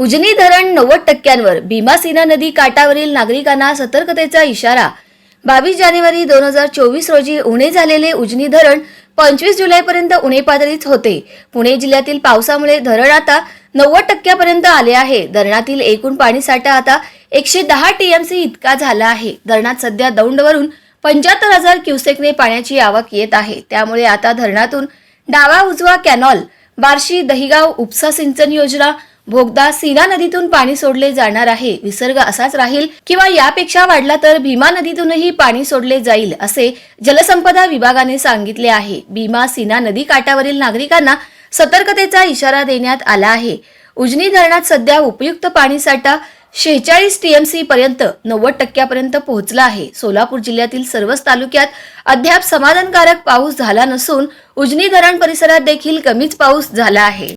उजनी धरण नव्वद टक्क्यांवर भीमासेना नदी काठावरील नागरिकांना सतर्कतेचा इशारा. बावीस जानेवारी दोन हजार चोवीस रोजी उणे झालेले उजनी धरण पंचवीस जुलैपर्यंत उणे पातळीच होते. पुणे जिल्ह्यातील पावसामुळे धरण आता नव्वद टक्क्यापर्यंत आले आहे. धरणातील एकूण पाणीसाठा आता एकशे दहा टीएमसी इतका झाला आहे. धरणात सध्या दौंडवरून पंच्याहत्तर हजार क्युसेकने पाण्याची आवक येत आहे. त्यामुळे आता धरणातून डावा उजवा कॅनॉल बार्शी दहिगाव उपसा सिंचन योजना भोगदा सीना नदीतून पाणी सोडले जाणार आहे. विसर्ग असाच राहील किंवा यापेक्षा वाढला तर भीमा नदीतूनही पाणी सोडले जाईल असे जलसंपदा विभागाने सांगितले आहे. भीमा सीना नदी काठावरील नागरिकांना सतर्कतेचा इशारा देण्यात आला आहे. उजनी धरणात सध्या उपयुक्त पाणीसाठा शेहेचाळीस टीएमसी पर्यंत नव्वद टक्क्यापर्यंत पोहोचला आहे. सोलापूर जिल्ह्यातील सर्वच तालुक्यात अद्याप समाधानकारक पाऊस झाला नसून उजनी धरण परिसरात देखील कमीच पाऊस झाला आहे.